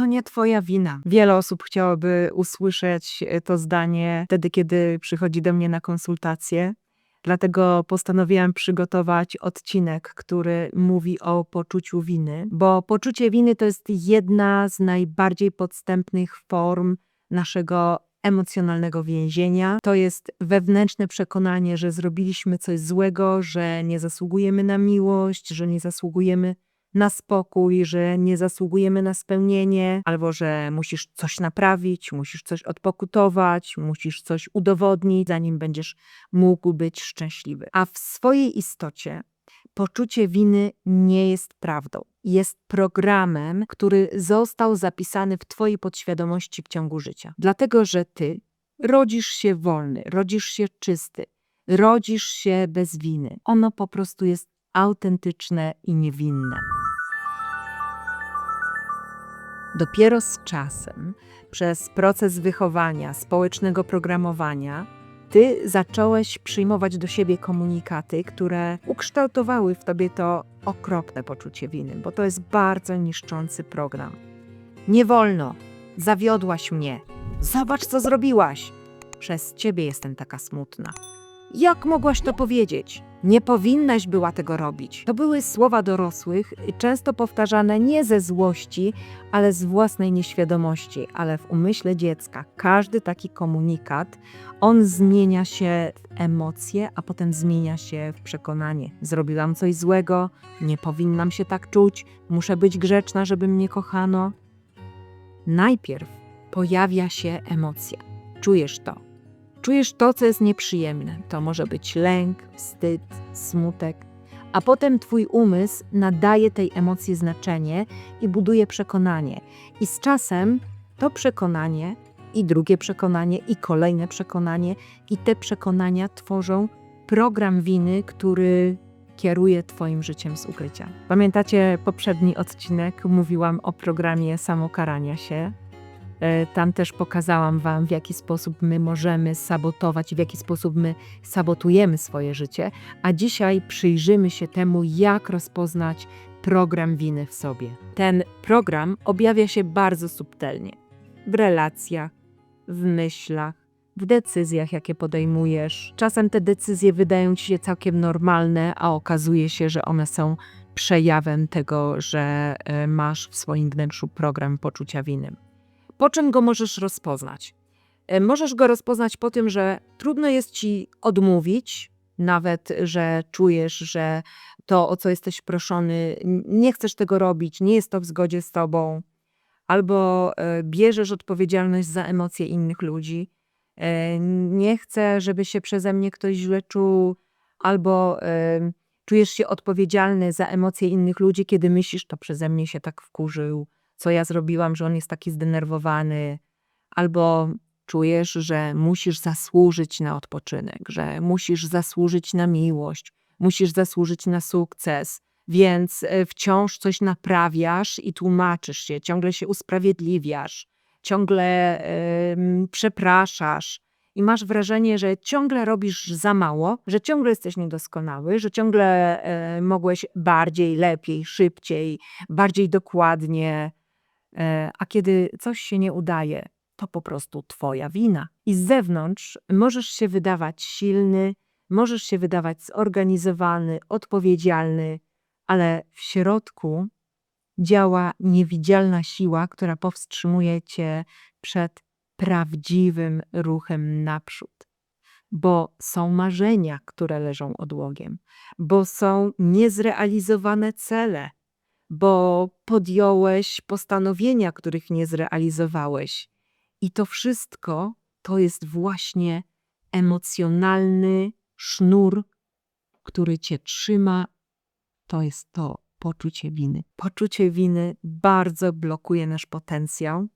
to nie twoja wina. Wiele osób chciałoby usłyszeć e, to zdanie wtedy, kiedy przychodzi do mnie na konsultacje. Dlatego postanowiłam przygotować odcinek, który mówi o poczuciu winy, bo poczucie winy to jest jedna z najbardziej podstępnych form naszego emocjonalnego więzienia. To jest wewnętrzne przekonanie, że zrobiliśmy coś złego, że nie zasługujemy na miłość, że nie zasługujemy na spokój, że nie zasługujemy na spełnienie, albo że musisz coś naprawić, musisz coś odpokutować, musisz coś udowodnić, zanim będziesz mógł być szczęśliwy. A w swojej istocie poczucie winy nie jest prawdą. Jest programem, który został zapisany w Twojej podświadomości w ciągu życia. Dlatego, że Ty rodzisz się wolny, rodzisz się czysty, rodzisz się bez winy. Ono po prostu jest autentyczne i niewinne. Dopiero z czasem, przez proces wychowania, społecznego programowania, ty zacząłeś przyjmować do siebie komunikaty, które ukształtowały w tobie to okropne poczucie winy, bo to jest bardzo niszczący program. Nie wolno, zawiodłaś mnie, zobacz co zrobiłaś. Przez ciebie jestem taka smutna. Jak mogłaś to powiedzieć? Nie powinnaś była tego robić. To były słowa dorosłych, często powtarzane nie ze złości, ale z własnej nieświadomości, ale w umyśle dziecka. Każdy taki komunikat, on zmienia się w emocje, a potem zmienia się w przekonanie. Zrobiłam coś złego, nie powinnam się tak czuć, muszę być grzeczna, żeby mnie kochano. Najpierw pojawia się emocja. Czujesz to Czujesz to, co jest nieprzyjemne. To może być lęk, wstyd, smutek, a potem Twój umysł nadaje tej emocji znaczenie i buduje przekonanie. I z czasem to przekonanie, i drugie przekonanie, i kolejne przekonanie, i te przekonania tworzą program winy, który kieruje Twoim życiem z ukrycia. Pamiętacie poprzedni odcinek? Mówiłam o programie samokarania się. E, tam też pokazałam Wam, w jaki sposób my możemy sabotować, w jaki sposób my sabotujemy swoje życie, a dzisiaj przyjrzymy się temu, jak rozpoznać program winy w sobie. Ten program objawia się bardzo subtelnie w relacjach, w myślach, w decyzjach, jakie podejmujesz. Czasem te decyzje wydają ci się całkiem normalne, a okazuje się, że one są przejawem tego, że e, masz w swoim wnętrzu program poczucia winy. Po czym go możesz rozpoznać? E, możesz go rozpoznać po tym, że trudno jest ci odmówić, nawet że czujesz, że to, o co jesteś proszony, nie chcesz tego robić, nie jest to w zgodzie z tobą, albo e, bierzesz odpowiedzialność za emocje innych ludzi. E, nie chcę, żeby się przeze mnie ktoś źle czuł, albo czujesz się odpowiedzialny za emocje innych ludzi, kiedy myślisz, to przeze mnie się tak wkurzył co ja zrobiłam, że on jest taki zdenerwowany, albo czujesz, że musisz zasłużyć na odpoczynek, że musisz zasłużyć na miłość, musisz zasłużyć na sukces, więc e, wciąż coś naprawiasz i tłumaczysz się, ciągle się usprawiedliwiasz, ciągle yy, przepraszasz. I masz wrażenie, że ciągle robisz za mało, że ciągle jesteś niedoskonały, że ciągle y, mogłeś bardziej, lepiej, szybciej, bardziej dokładnie, E, a kiedy coś się nie udaje, to po prostu Twoja wina. I z zewnątrz możesz się wydawać silny, możesz się wydawać zorganizowany, odpowiedzialny, ale w środku działa niewidzialna siła, która powstrzymuje Cię przed prawdziwym ruchem naprzód. Bo są marzenia, które leżą odłogiem, bo są niezrealizowane cele, bo podjąłeś postanowienia, których nie zrealizowałeś. I to wszystko to jest właśnie emocjonalny sznur, który cię trzyma. To jest to poczucie winy. Poczucie winy bardzo blokuje nasz potencjał,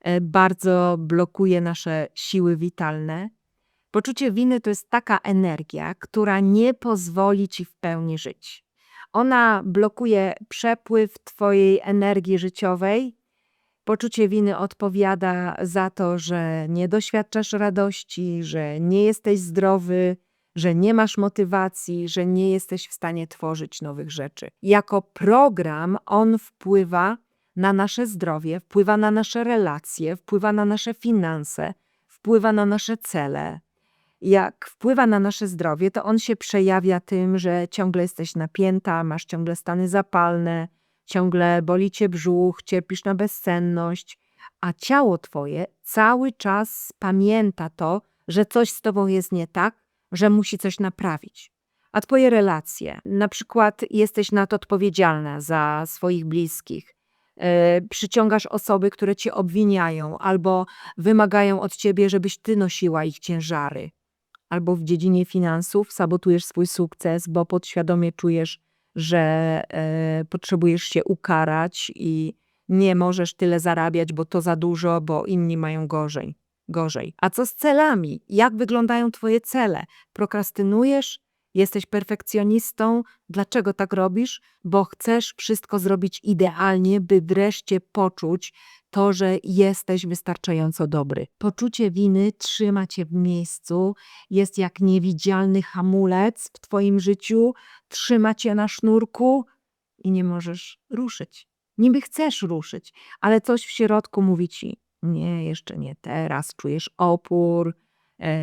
e, bardzo blokuje nasze siły witalne. Poczucie winy to jest taka energia, która nie pozwoli ci w pełni żyć. Ona blokuje przepływ Twojej energii życiowej. Poczucie winy odpowiada za to, że nie doświadczasz radości, że nie jesteś zdrowy, że nie masz motywacji, że nie jesteś w stanie tworzyć nowych rzeczy. Jako program on wpływa na nasze zdrowie, wpływa na nasze relacje, wpływa na nasze finanse, wpływa na nasze cele. Jak wpływa na nasze zdrowie, to on się przejawia tym, że ciągle jesteś napięta, masz ciągle stany zapalne, ciągle boli cię brzuch, cierpisz na bezsenność, a ciało twoje cały czas pamięta to, że coś z tobą jest nie tak, że musi coś naprawić. A twoje relacje, na przykład jesteś na to odpowiedzialna za swoich bliskich, e, przyciągasz osoby, które cię obwiniają albo wymagają od ciebie, żebyś ty nosiła ich ciężary. Albo w dziedzinie finansów sabotujesz swój sukces, bo podświadomie czujesz, że e, potrzebujesz się ukarać i nie możesz tyle zarabiać, bo to za dużo, bo inni mają gorzej. Gorzej. A co z celami? Jak wyglądają twoje cele? Prokrastynujesz? Jesteś perfekcjonistą? Dlaczego tak robisz? Bo chcesz wszystko zrobić idealnie, by wreszcie poczuć to, że jesteś wystarczająco dobry. Poczucie winy trzyma cię w miejscu, jest jak niewidzialny hamulec w twoim życiu, trzyma cię na sznurku i nie możesz ruszyć. Niby chcesz ruszyć, ale coś w środku mówi ci: Nie, jeszcze nie teraz, czujesz opór,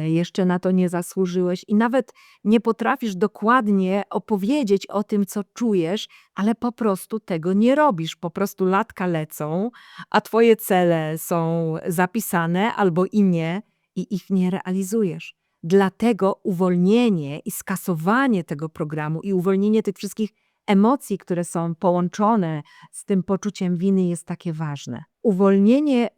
jeszcze na to nie zasłużyłeś i nawet nie potrafisz dokładnie opowiedzieć o tym, co czujesz, ale po prostu tego nie robisz. Po prostu latka lecą, a twoje cele są zapisane albo i nie, i ich nie realizujesz. Dlatego uwolnienie i skasowanie tego programu i uwolnienie tych wszystkich emocji, które są połączone z tym poczuciem winy, jest takie ważne. Uwolnienie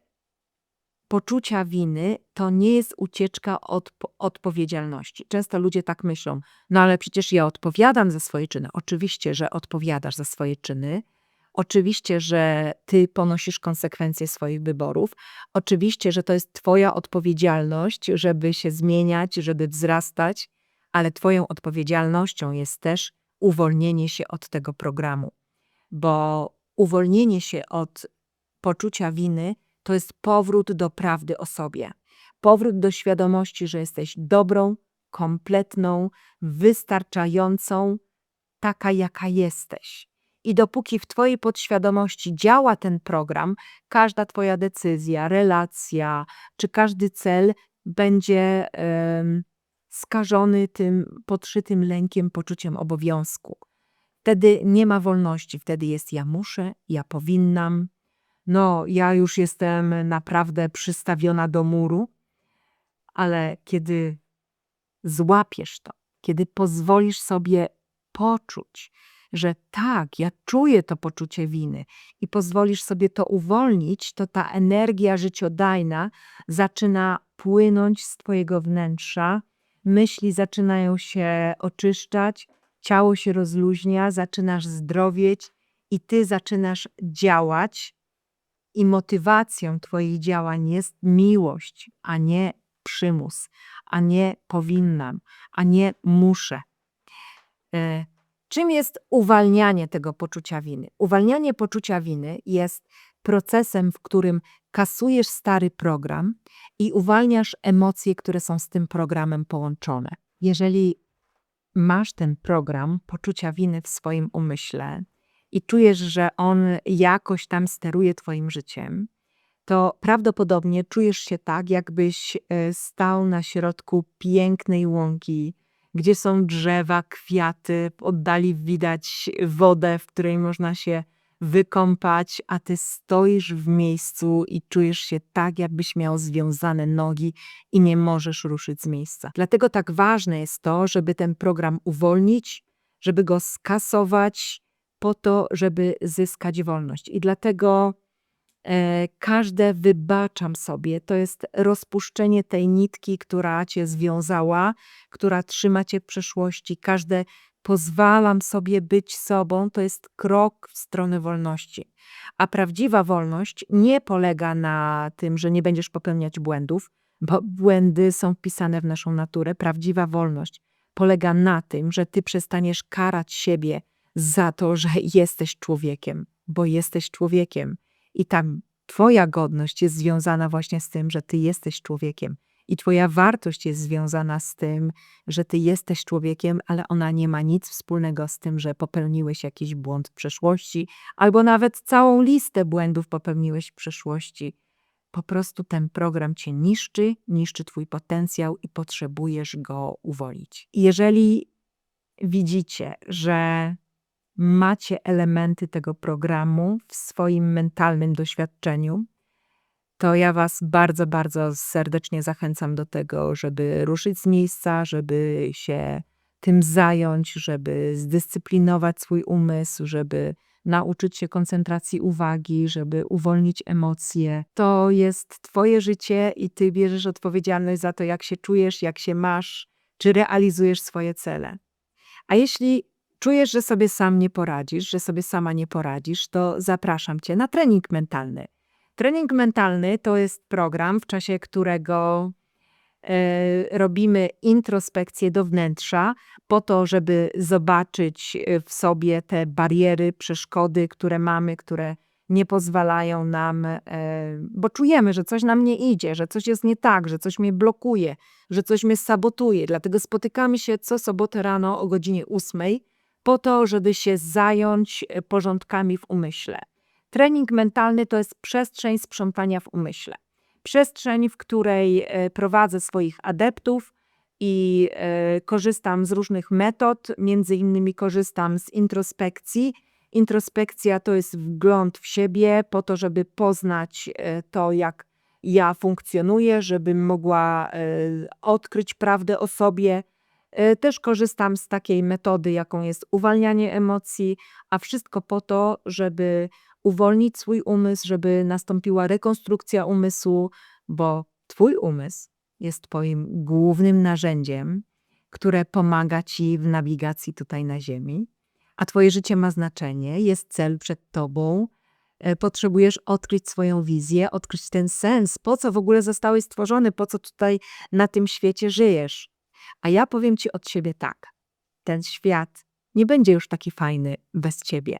poczucia winy to nie jest ucieczka od po- odpowiedzialności. Często ludzie tak myślą, no ale przecież ja odpowiadam za swoje czyny. Oczywiście, że odpowiadasz za swoje czyny. Oczywiście, że ty ponosisz konsekwencje swoich wyborów. Oczywiście, że to jest twoja odpowiedzialność, żeby się zmieniać, żeby wzrastać, ale twoją odpowiedzialnością jest też uwolnienie się od tego programu. Bo uwolnienie się od poczucia winy to jest powrót do prawdy o sobie. Powrót do świadomości, że jesteś dobrą, kompletną, wystarczającą, taka jaka jesteś. I dopóki w Twojej podświadomości działa ten program, każda Twoja decyzja, relacja czy każdy cel będzie em, skażony tym podszytym lękiem, poczuciem obowiązku. Wtedy nie ma wolności, wtedy jest ja muszę, ja powinnam, no, ja już jestem naprawdę przystawiona do muru, ale kiedy złapiesz to, kiedy pozwolisz sobie poczuć, że tak, ja czuję to poczucie winy i pozwolisz sobie to uwolnić, to ta energia życiodajna zaczyna płynąć z Twojego wnętrza, myśli zaczynają się oczyszczać, ciało się rozluźnia, zaczynasz zdrowieć i Ty zaczynasz działać i motywacją Twoich działań jest miłość, a nie przymus, a nie powinnam, a nie muszę. E, Czym jest uwalnianie tego poczucia winy? Uwalnianie poczucia winy jest procesem, w którym kasujesz stary program i uwalniasz emocje, które są z tym programem połączone. Jeżeli masz ten program poczucia winy w swoim umyśle, i czujesz, że on jakoś tam steruje Twoim życiem, to prawdopodobnie czujesz się tak, jakbyś e, stał na środku pięknej łąki, gdzie są drzewa, kwiaty, w oddali widać wodę, w której można się wykąpać, a ty stoisz w miejscu i czujesz się tak, jakbyś miał związane nogi i nie możesz ruszyć z miejsca. Dlatego tak ważne jest to, żeby ten program uwolnić, żeby go skasować, po to, żeby zyskać wolność. I dlatego e, każde wybaczam sobie to jest rozpuszczenie tej nitki, która cię związała, która trzyma cię w przeszłości. Każde pozwalam sobie być sobą to jest krok w stronę wolności. A prawdziwa wolność nie polega na tym, że nie będziesz popełniać błędów, bo błędy są wpisane w naszą naturę. Prawdziwa wolność polega na tym, że ty przestaniesz karać siebie za to, że jesteś człowiekiem, bo jesteś człowiekiem i tam Twoja godność jest związana właśnie z tym, że Ty jesteś człowiekiem I Twoja wartość jest związana z tym, że Ty jesteś człowiekiem, ale ona nie ma nic wspólnego z tym, że popełniłeś jakiś błąd w przeszłości, albo nawet całą listę błędów popełniłeś w przeszłości. Po prostu ten program cię niszczy, niszczy Twój potencjał i potrzebujesz go uwolnić. Jeżeli widzicie, że macie elementy tego programu w swoim mentalnym doświadczeniu, to ja Was bardzo, bardzo serdecznie zachęcam do tego, żeby ruszyć z miejsca, żeby się tym zająć, żeby zdyscyplinować swój umysł, żeby nauczyć się koncentracji uwagi, żeby uwolnić emocje. To jest Twoje życie i Ty bierzesz odpowiedzialność za to, jak się czujesz, jak się masz, czy realizujesz swoje cele. A jeśli czujesz, że sobie sam nie poradzisz, że sobie sama nie poradzisz, to zapraszam Cię na trening mentalny. Trening mentalny to jest program, w czasie którego e, robimy introspekcję do wnętrza, po to, żeby zobaczyć e, w sobie te bariery, przeszkody, które mamy, które nie pozwalają nam, e, bo czujemy, że coś nam nie idzie, że coś jest nie tak, że coś mnie blokuje, że coś mnie sabotuje. Dlatego spotykamy się co sobotę rano o godzinie 8 po to, żeby się zająć e, porządkami w umyśle. Trening mentalny to jest przestrzeń sprzątania w umyśle. Przestrzeń, w której e, prowadzę swoich adeptów i e, korzystam z różnych metod, między innymi korzystam z introspekcji. Introspekcja to jest wgląd w siebie, po to, żeby poznać to, jak ja funkcjonuję, żebym mogła odkryć prawdę o sobie. E, Też korzystam z takiej metody, jaką jest uwalnianie emocji, a wszystko po to, żeby uwolnić swój umysł, żeby nastąpiła rekonstrukcja umysłu, bo Twój umysł jest Twoim głównym narzędziem, które pomaga Ci w nawigacji tutaj na Ziemi, a Twoje życie ma znaczenie, jest cel przed Tobą. e, Potrzebujesz odkryć swoją wizję, odkryć ten sens, po co w ogóle zostałeś stworzony, po co tutaj na tym świecie żyjesz. A ja powiem Ci od siebie tak: ten świat nie będzie już taki fajny bez Ciebie.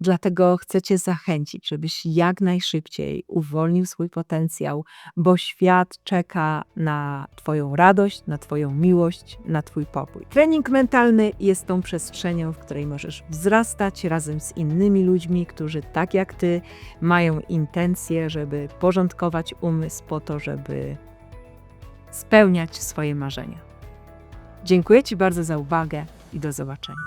Dlatego chcę Cię zachęcić, żebyś jak najszybciej uwolnił swój potencjał, bo świat czeka na Twoją radość, na Twoją miłość, na Twój pokój. Trening mentalny jest tą przestrzenią, w której możesz wzrastać razem z innymi ludźmi, którzy tak jak Ty mają intencje, żeby porządkować umysł po to, żeby spełniać swoje marzenia. Dziękuję Ci bardzo za uwagę i do zobaczenia.